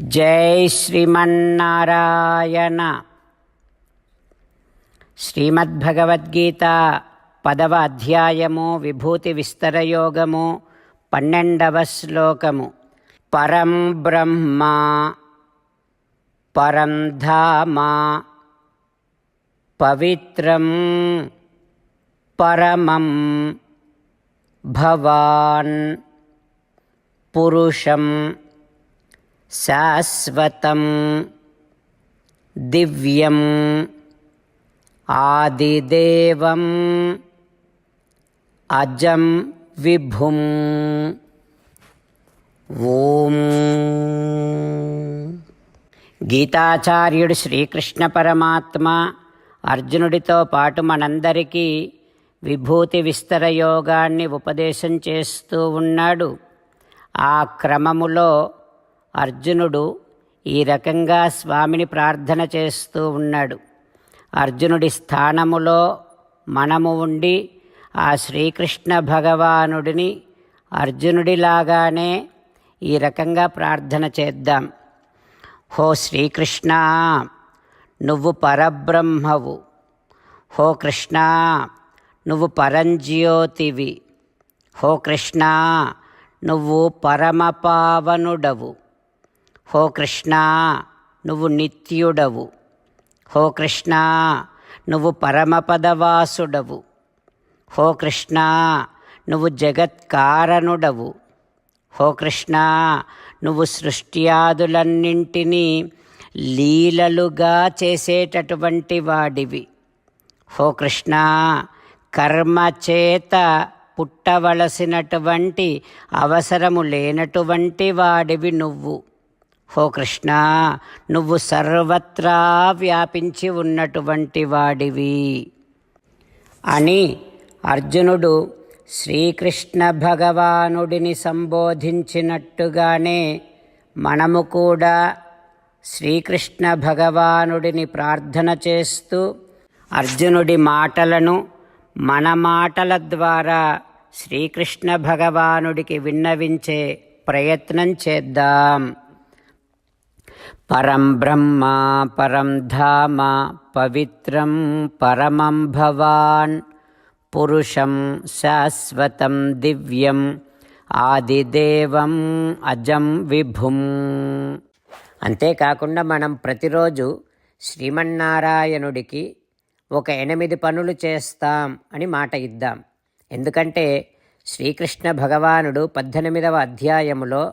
జై శ్రీమన్నారాయణ. శ్రీమద్భగవద్గీత పదవ అధ్యాయము విభూతి విస్తరయోగము పన్నెండవ శ్లోకము. పరం బ్రహ్మ పరం ధామ పవిత్రం పరమం భవాన్ పురుషం శాశ్వతం దివ్యం ఆదిదేవం అజం విభుం. ఓం. గీతాచార్యుడు శ్రీకృష్ణ పరమాత్మ అర్జునుడితో పాటు మనందరికీ విభూతి విస్తర యోగాన్ని ఉపదేశం చేస్తూ ఉన్నాడు. ఆ క్రమములో అర్జునుడు ఈ రకంగా స్వామిని ప్రార్థన చేస్తూ ఉన్నాడు. అర్జునుడి స్థానములో మనము ఉండి ఆ శ్రీకృష్ణ భగవానుడిని అర్జునుడిలాగానే ఈ రకంగా ప్రార్థన చేద్దాం. హో శ్రీకృష్ణ నువ్వు పరబ్రహ్మవు. హో కృష్ణ నువ్వు పరంజ్యోతివి. హో కృష్ణ నువ్వు పరమపావనుడవు. హో కృష్ణ నువ్వు నిత్యుడవు. హో కృష్ణ నువ్వు పరమపదవాసుడవు. హో కృష్ణ నువ్వు జగత్కారణుడవు. హో కృష్ణ నువ్వు సృష్ట్యాదులన్నింటినీ లీలలుగా చేసేటటువంటి వాడివి. హో కృష్ణ కర్మచేత పుట్టవలసినటువంటి అవసరము లేనటువంటి వాడివి నువ్వు. హో కృష్ణ నువ్వు సర్వత్రా వ్యాపించి ఉన్నటువంటి వాడివి. అని అర్జునుడు శ్రీకృష్ణ భగవానుడిని సంబోధించినట్టుగానే మనము కూడా శ్రీకృష్ణ భగవానుడిని ప్రార్థన చేస్తూ అర్జునుడి మాటలను మన మాటల ద్వారా శ్రీకృష్ణ భగవానుడికి విన్నవించే ప్రయత్నం చేద్దాం. పరం బ్రహ్మ పరం ధామ పవిత్రం పరమం భవాన్. పురుషం శాశ్వతం దివ్యం ఆదిదేవం అజం విభుం. అంతేకాకుండా మనం ప్రతిరోజు శ్రీమన్నారాయణుడికి ఒక ఎనిమిది పనులు చేస్తాం అని మాట ఇద్దాం. ఎందుకంటే శ్రీకృష్ణ భగవానుడు పద్దెనిమిదవ అధ్యాయములో